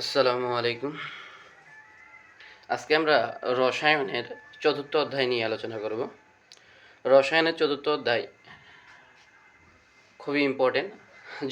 আসসালামু আলাইকুম। আজকে আমরা রসায়নের চতুর্থ অধ্যায় নিয়ে আলোচনা করব। রসায়নের চতুর্থ অধ্যায় খুবই ইম্পর্টেন্ট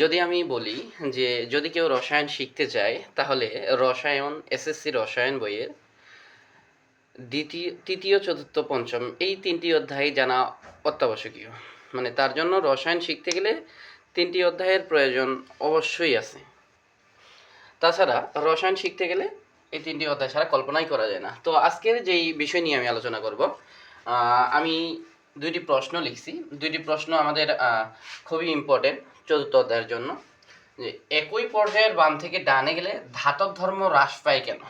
যদি আমি বলি যে যদি কেউ রসায়ন শিখতে চায় তাহলে রসায়ন এসএসসি রসায়ন বইয়ের দ্বিতীয়, তৃতীয়, চতুর্থ, পঞ্চম এই তিনটি অধ্যায় জানা অত্যাবশ্যকীয়। মানে তার জন্য রসায়ন শিখতে গেলে তিনটি অধ্যায়ের প্রয়োজন অবশ্যই আছে। তাছাড়া রসায়ন শিখতে গেলে এই তিনটি অধ্যায় ছাড়া কল্পনাই করা যায় না। তো আজকের যেই বিষয় নিয়ে আমি আলোচনা করব আমি দুইটি প্রশ্ন লিখছি। দুইটি প্রশ্ন আমাদের খুবই ইম্পর্টেন্ট চতুর্থ অধ্যায়ের জন্য। যে একই পর্যায়ের বাম থেকে ডানে গেলে ধাতব ধর্ম হ্রাস পায় কেন?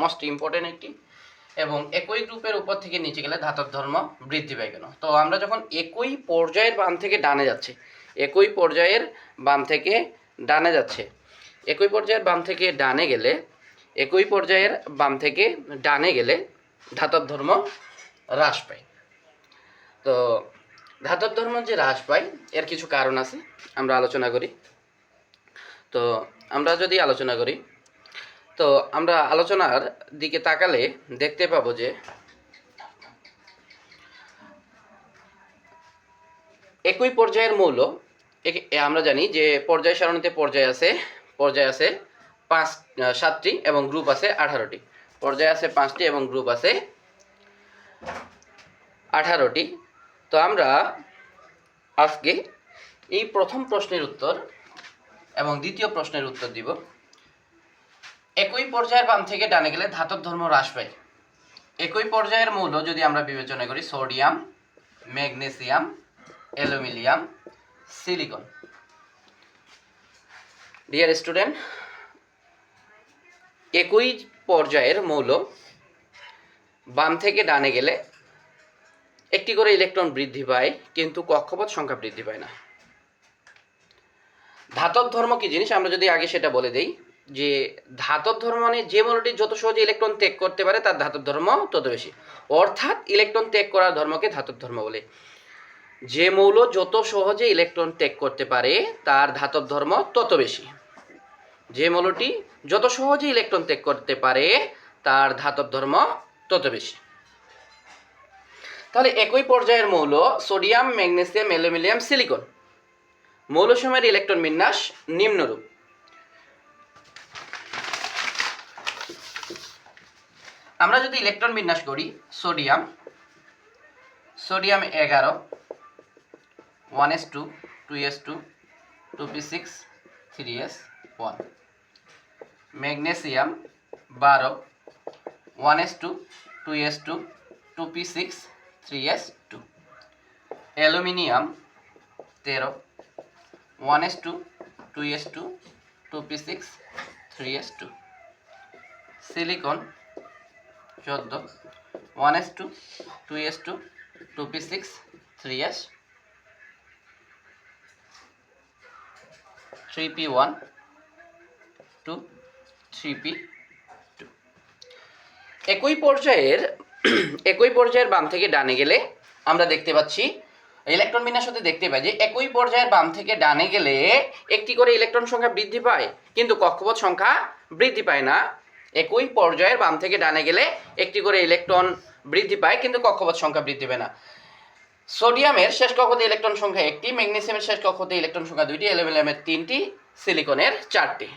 মোস্ট ইম্পর্টেন্ট একটি। এবং একই গ্রুপের উপর থেকে নিচে গেলে ধাতব ধর্ম বৃদ্ধি পায় কেন? তো আমরা যখন একই পর্যায়ের বাম থেকে ডানে যাচ্ছে, একই পর্যায়ের বাম থেকে ডানে যাচ্ছে একই পর্যায়ের বাম থেকে ডানে গেলে, একই পর্যায়ের বাম থেকে ডানে গেলে ধাতব ধর্ম হ্রাস পায়। তো ধাতব ধর্ম যে হ্রাস পায়, এর কিছু কারণ আছে, আমরা আলোচনা করি। তো আমরা যদি আলোচনা করি, তো আমরা আলোচনার দিকে তাকালে দেখতে পাবো যে একই পর্যায়ের মৌল আমরা জানি যে পর্যায় সারণীতে পর্যায় আছে পর্যায় আছে পাঁচ সাতটি এবং গ্রুপ আছে আঠারোটি। পর্যায় আছে পাঁচটি এবং গ্রুপ আছে আঠারোটি। তো আমরা আজকে এই প্রথম প্রশ্নের উত্তর এবং দ্বিতীয় প্রশ্নের উত্তর দিব। একই পর্যায়ের বাম থেকে ডানে গেলে ধাতব ধর্ম হ্রাস পায়। একই পর্যায়ের মৌল যদি আমরা বিবেচনা করি, sodium, magnesium, aluminium, silicon. Dear student একই পর্যায়ের মৌল বাম থেকে ডানে গেলে একটি করে ইলেকট্রন বৃদ্ধি পায়, কিন্তু কক্ষপথ সংখ্যা বৃদ্ধি পায় না। ধাতব ধর্ম কি জিনিস? আমরা যদি আগে সেটা বলে দেই, যে ধাতব ধর্ম মানে যে মৌলটি যত সহজে ইলেকট্রন ত্যাগ করতে পারে, তার ধাতব ধর্ম তত বেশি। অর্থাৎ ইলেকট্রন ত্যাগ করার ধর্মকে ধাতব ধর্ম বলে। যে মৌল যত সহজে ইলেকট্রন ত্যাগ করতে পারে, তার ধাতব ধর্ম তত বেশি। যে মৌলটি যত সহজে ইলেকট্রন ত্যাগ করতে পারে, তার ধাতব ধর্ম তত বেশি। তাহলে একই পর্যায়ের মৌল সোডিয়াম, ম্যাগনেসিয়াম, অ্যালুমিনিয়াম, সিলিকন। মৌলসমূহের ইলেকট্রন বিন্যাস নিম্নরূপ। আমরা যদি ইলেকট্রন বিন্যাস করি, সোডিয়াম সোডিয়াম এগারো, one S two two S two two P six, three S one. Magnesium বারো, one S two two S two two P six, three S two. Aluminium তেরো, one S two two S two two P six, three S two. Silicon চোদ্দ, one S two two S two two P six, three S three P one, two three P two. একই পর্যায়ের একই পর্যায়ের বাম থেকে ডানে গেলে আমরা দেখতে পাচ্ছি, ইলেকট্রন বিন্যাস হতে দেখতে পাই যে একই পর্যায়ের বাম থেকে ডানে গেলে একটি করে ইলেকট্রন সংখ্যা বৃদ্ধি পায়, কিন্তু কক্ষপথ সংখ্যা বৃদ্ধি পায় না। একই পর্যায়ের বাম থেকে ডানে গেলে একটি করে ইলেকট্রন বৃদ্ধি পায়, কিন্তু কক্ষপথ সংখ্যা বৃদ্ধি পায় না। সোডিয়ামের শেষ কক্ষতে ইলেকট্রন সংখ্যা একটি, ম্যাগনেসিয়ামের শেষ কক্ষতে ইলেকট্রন সংখ্যা দুইটি, অ্যালুমিনিয়ামের তিনটি, সিলিকনের চারটি।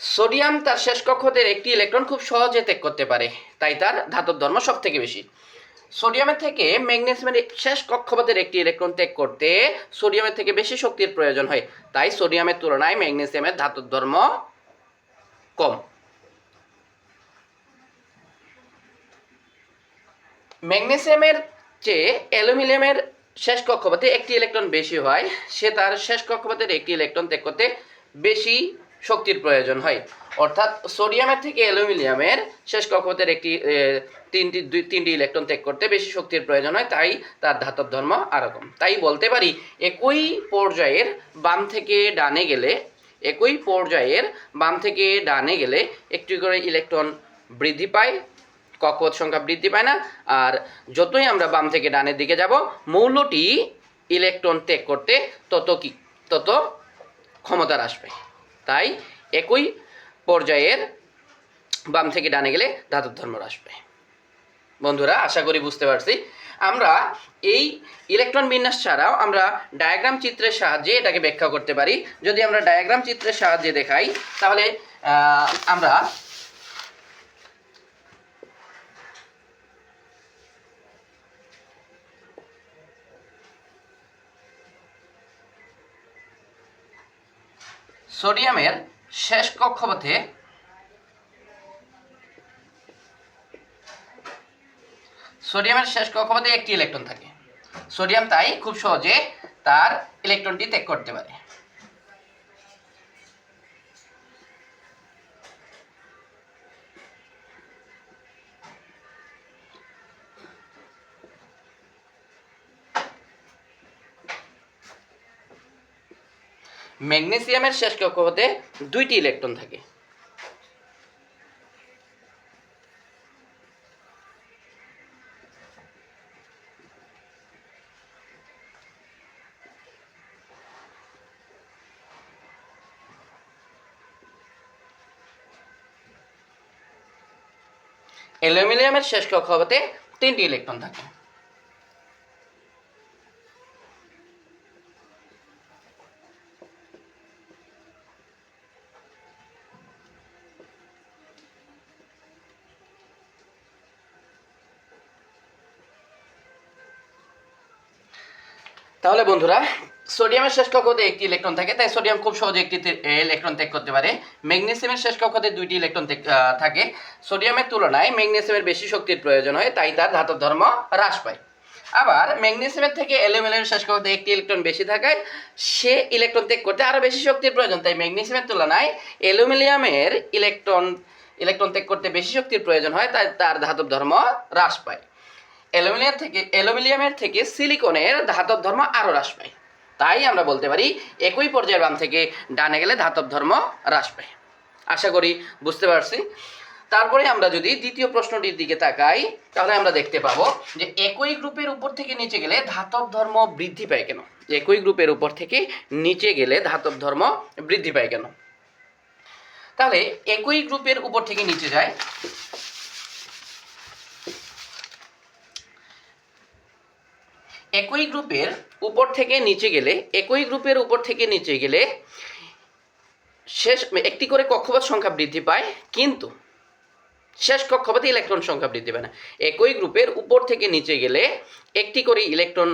সোডিয়াম তার শেষ কক্ষদের একটি ইলেকট্রন খুব সহজে ত্যাগ করতে পারে, তাই তার ধাতব ধর্ম সব থেকে বেশি। সোডিয়ামের থেকে ম্যাগনেসিয়ামের শেষ কক্ষপথের একটি ইলেকট্রন ত্যাগ করতে সোডিয়ামের থেকে বেশি শক্তির প্রয়োজন হয়, তাই সোডিয়ামের তুলনায় ম্যাগনেসিয়ামের ধাতব ধর্ম কম। ম্যাগনেসিয়ামের চেয়ে অ্যালুমিনিয়ামের শেষ কক্ষপথে একটি ইলেকট্রন বেশি হয়, সে তার শেষ কক্ষপথের একটি ইলেকট্রন ত্যাগ করতে বেশি শক্তির প্রয়োজন হয়। অর্থাৎ সোডিয়ামের থেকে অ্যালুমিনিয়ামের শেষ কক্ষপথের একটি তিনটি, দুই, তিনটি ইলেকট্রন ত্যাগ করতে বেশি শক্তির প্রয়োজন হয়, তাই তার ধাতব ধর্ম আরকম তাই বলতে পারি, একই পর্যায়ের বাম থেকে ডানে গেলে, একই পর্যায়ের বাম থেকে ডানে গেলে একটি করে ইলেকট্রন বৃদ্ধি পায়, কক্ষপথ সংখ্যা বৃদ্ধি পায় না। আর যতই আমরা বাম থেকে ডানের দিকে যাব, মৌলটি ইলেকট্রন ত্যাগ করতে তত কি, তত ক্ষমতা হ্রাস পায় তাই একই পর্যায়ের বাম থেকে ডানে গেলে ধাতুর ধর্ম হ্রাস পায়। বন্ধুরা, আশা করি বুঝতে পারছি। আমরা এই ইলেকট্রন বিন্যাস ছাড়াও আমরা ডায়াগ্রাম চিত্রের সাহায্যে এটাকে ব্যাখ্যা করতে পারি। যদি আমরা ডায়াগ্রাম চিত্রের সাহায্যে দেখাই, তাহলে আমরা সোডিয়ামের শেষ কক্ষপথে সোডিয়ামের শেষ কক্ষপথে একটি ইলেকট্রন থাকে। সোডিয়াম তাই খুব সহজে তার ইলেকট্রনটি ত্যাগ করতে পারে। ম্যাগনেসিয়ামের শেষ কক্ষপথে দুইটি ইলেকট্রন থাকে। অ্যালুমিনিয়ামের শেষ কক্ষপথে তিনটি ইলেকট্রন থাকে। তাহলে বন্ধুরা, সোডিয়ামের শেষ কক্ষতে একটি ইলেকট্রন থাকে, তাই সোডিয়াম খুব সহজে একটি ইলেকট্রন ত্যাগ করতে পারে। ম্যাগনেসিয়ামের শেষ কক্ষতে দুইটি ইলেকট্রন থাকে। সোডিয়ামের তুলনায় ম্যাগনেসিয়ামের বেশি শক্তির প্রয়োজন হয়, তাই তার ধাতব ধর্ম হ্রাস পায়। আবার ম্যাগনেসিয়ামের থেকে অ্যালুমিনিয়ামের শেষ কক্ষতে একটি ইলেকট্রন বেশি থাকায় সে ইলেকট্রন ত্যাগ করতে আরও বেশি শক্তির প্রয়োজন, তাই ম্যাগনেসিয়ামের তুলনায় অ্যালুমিনিয়ামের ইলেকট্রন ইলেকট্রন ত্যাগ করতে বেশি শক্তির প্রয়োজন হয়, তাই তার ধাতব ধর্ম হ্রাস পায়। অ্যালুমিনিয়াম থেকে অ্যালুমিনিয়ামের থেকে সিলিকনের ধাতব ধর্ম আরও হ্রাস পায় তাই আমরা বলতে পারি একই পর্যায়ের বাম থেকে ডানে গেলে ধাতব ধর্ম হ্রাস পায় আশা করি বুঝতে পারছি। তারপরে আমরা যদি দ্বিতীয় প্রশ্নটির দিকে তাকাই, তাহলে আমরা দেখতে পাবো যে একই গ্রুপের উপর থেকে নিচে গেলে ধাতব ধর্ম বৃদ্ধি পায় কেন? একই গ্রুপের উপর থেকে নিচে গেলে ধাতব ধর্ম বৃদ্ধি পায় কেন? তাহলে একই গ্রুপের উপর থেকে নিচে যায় একই গ্রুপের উপর থেকে নিচে গেলে, একই গ্রুপের উপর থেকে নিচে গেলে শেষ, একটি করে কক্ষপথ সংখ্যা বৃদ্ধি পায়, কিন্তু শেষ কক্ষপথে ইলেকট্রন সংখ্যা বৃদ্ধি পায় না। একই গ্রুপের উপর থেকে নিচে গেলে একটি করে ইলেকট্রন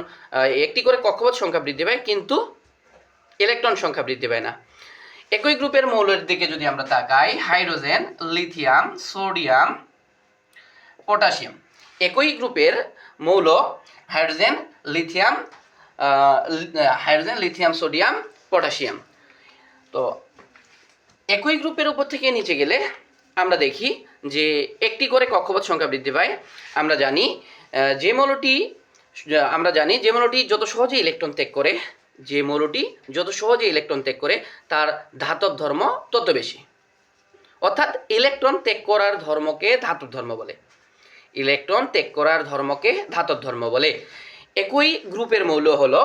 একটি করে কক্ষপথ সংখ্যা বৃদ্ধি পায়, কিন্তু ইলেকট্রন সংখ্যা বৃদ্ধি পায় না। একই গ্রুপের মৌলের দিকে যদি আমরা তাকাই, হাইড্রোজেন, লিথিয়াম, সোডিয়াম, পটাশিয়াম। একই গ্রুপের মৌল hydrogen lithium hydrogen lithium sodium potassium তো একই গ্রুপের উপর থেকে নিচে গেলে আমরা দেখি যে একটি করে কক্ষপথ সংখ্যা বৃদ্ধি পায়। আমরা জানি যে মৌলটি আমরা জানি যে মৌলটি যত সহজে ইলেকট্রন ত্যাগ করে, যে মৌলটি যত সহজে ইলেকট্রন ত্যাগ করে, তার ধাতব ধর্ম তত বেশি। অর্থাৎ ইলেকট্রন ত্যাগ করার ধর্মকে ধাতব ধর্ম বলে। ইলেকট্রন ত্যাগ করার ধর্মকে ধাতব ধর্ম বলে। একই গ্রুপের মৌল হলো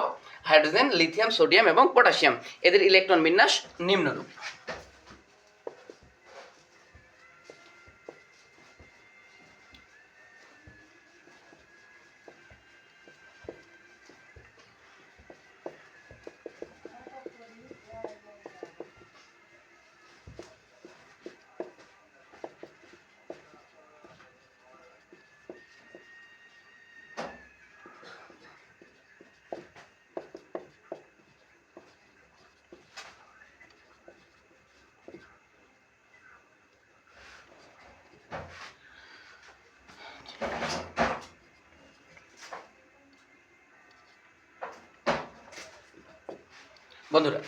হাইড্রোজেন লিথিয়াম সোডিয়াম এবং পটাশিয়াম। এদের ইলেকট্রন বিন্যাস নিম্নরূপ। বন্ধুরা,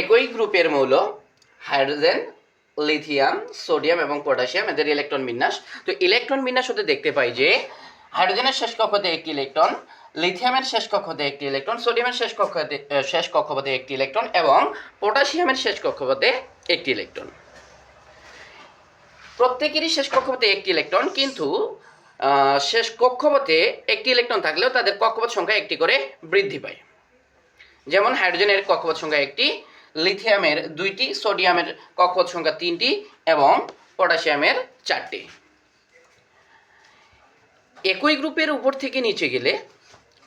একই গ্রুপের মৌল হাইড্রোজেন, লিথিয়াম, সোডিয়াম এবং পটাশিয়াম, এদের ইলেকট্রন বিন্যাস। তো ইলেকট্রন বিন্যাস হতে দেখতে পাই যে, হাইড্রোজেনের শেষ কক্ষতে একটি ইলেকট্রন, লিথিয়ামের শেষ কক্ষতে একটি ইলেকট্রন, সোডিয়ামের শেষ কক্ষতে শেষ কক্ষপথে একটি ইলেকট্রন এবং পটাশিয়ামের শেষ কক্ষপথে একটি ইলেকট্রন। প্রত্যেকেরই শেষ কক্ষপথে একটি ইলেকট্রন, কিন্তু শেষ কক্ষপথে একটি ইলেকট্রন থাকলেও তাদের কক্ষপথ সংখ্যা একটি করে বৃদ্ধি পায়। যেমন হাইড্রোজেনের কক্ষপথ সংখ্যা একটি, লিথিয়ামের দুইটি, সোডিয়ামের কক্ষপথ সংখ্যা তিনটি এবং পটাশিয়ামের চারটি। একই গ্রুপের উপর থেকে নিচে গেলে,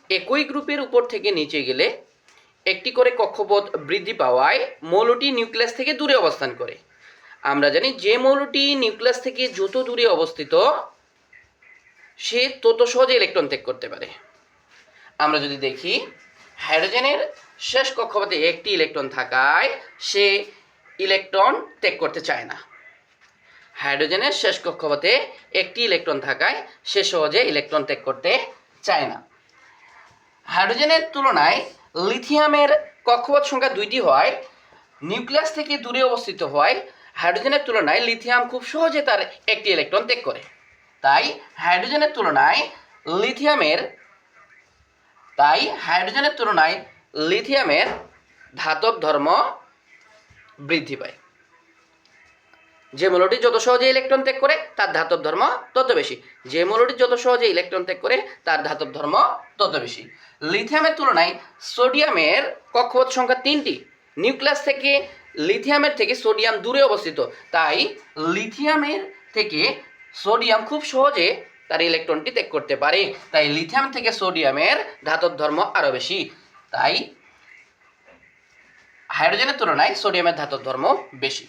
একই গ্রুপের উপর থেকে নিচে গেলে একটি করে কক্ষপথ বৃদ্ধি পাওয়ায় মৌলটি নিউক্লিয়াস থেকে দূরে অবস্থান করে। আমরা জানি যে মৌলটি নিউক্লিয়াস থেকে যত দূরে অবস্থিত, সে তত সহজে ইলেকট্রন ত্যাগ করতে পারে। আমরা যদি দেখি, হাইড্রোজেনের শেষ কক্ষপথে একটি ইলেকট্রন থাকায় সে ইলেকট্রন ত্যাগ করতে চায় না। হাইড্রোজেনের শেষ কক্ষপথে একটি ইলেকট্রন থাকায় সে সহজে ইলেকট্রন ত্যাগ করতে চায় না। হাইড্রোজেনের তুলনায় লিথিয়ামের কক্ষপথ সংখ্যা দুইটি হয়, নিউক্লিয়াস থেকে দূরে অবস্থিত হয়। হাইড্রোজেনের তুলনায় লিথিয়াম খুব সহজে তার একটি ইলেকট্রন ত্যাগ করে। তাই হাইড্রোজেনের তুলনায় লিথিয়ামের, তাই হাইড্রোজেনের তুলনায় লিথিয়ামের ধাতব ধর্ম বৃদ্ধি পায়। যে মৌলটি যত সহজে ইলেকট্রন ত্যাগ করে, তার ধাতব ধর্ম তত বেশি। যে মৌলটি যত সহজে ইলেকট্রন ত্যাগ করে, তার ধাতব ধর্ম তত বেশি। লিথিয়ামের তুলনায় সোডিয়ামের কক্ষপথ সংখ্যা তিনটি। নিউক্লিয়াস থেকে লিথিয়ামের থেকে সোডিয়াম দূরে অবস্থিত। তাই লিথিয়ামের থেকে সোডিয়াম খুব সহজে তার ইলেকট্রনটি ত্যাগ করতে পারে। তাই লিথিয়াম থেকে সোডিয়ামের ধাতব ধর্ম আরও বেশি। তাই হাইড্রোজেনের তুলনায় সোডিয়ামের ধাতব ধর্ম বেশি।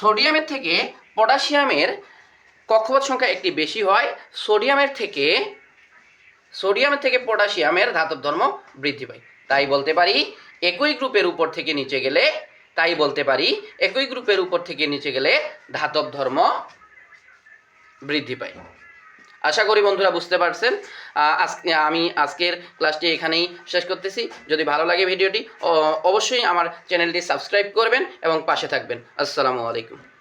সোডিয়ামের থেকে পটাশিয়ামের কক্ষপথ সংখ্যা একটি বেশি হয়, সোডিয়ামের থেকে সোডিয়ামের থেকে পটাশিয়ামের ধাতব ধর্ম বৃদ্ধি পায়। তাই বলতে পারি, একই গ্রুপের উপর থেকে নিচে গেলে, তাই বলতে পারি, একই গ্রুপের উপর থেকে নিচে গেলে ধাতব ধর্ম বৃদ্ধি পায়। আশা করি বন্ধুরা বুঝতে পারছেন। আমি আজকের ক্লাসটি এখানেই শেষ করতেছি। যদি ভালো লাগে ভিডিওটি অবশ্যই আমার চ্যানেলটি সাবস্ক্রাইব করবেন এবং পাশে থাকবেন। আসসালামু আলাইকুম।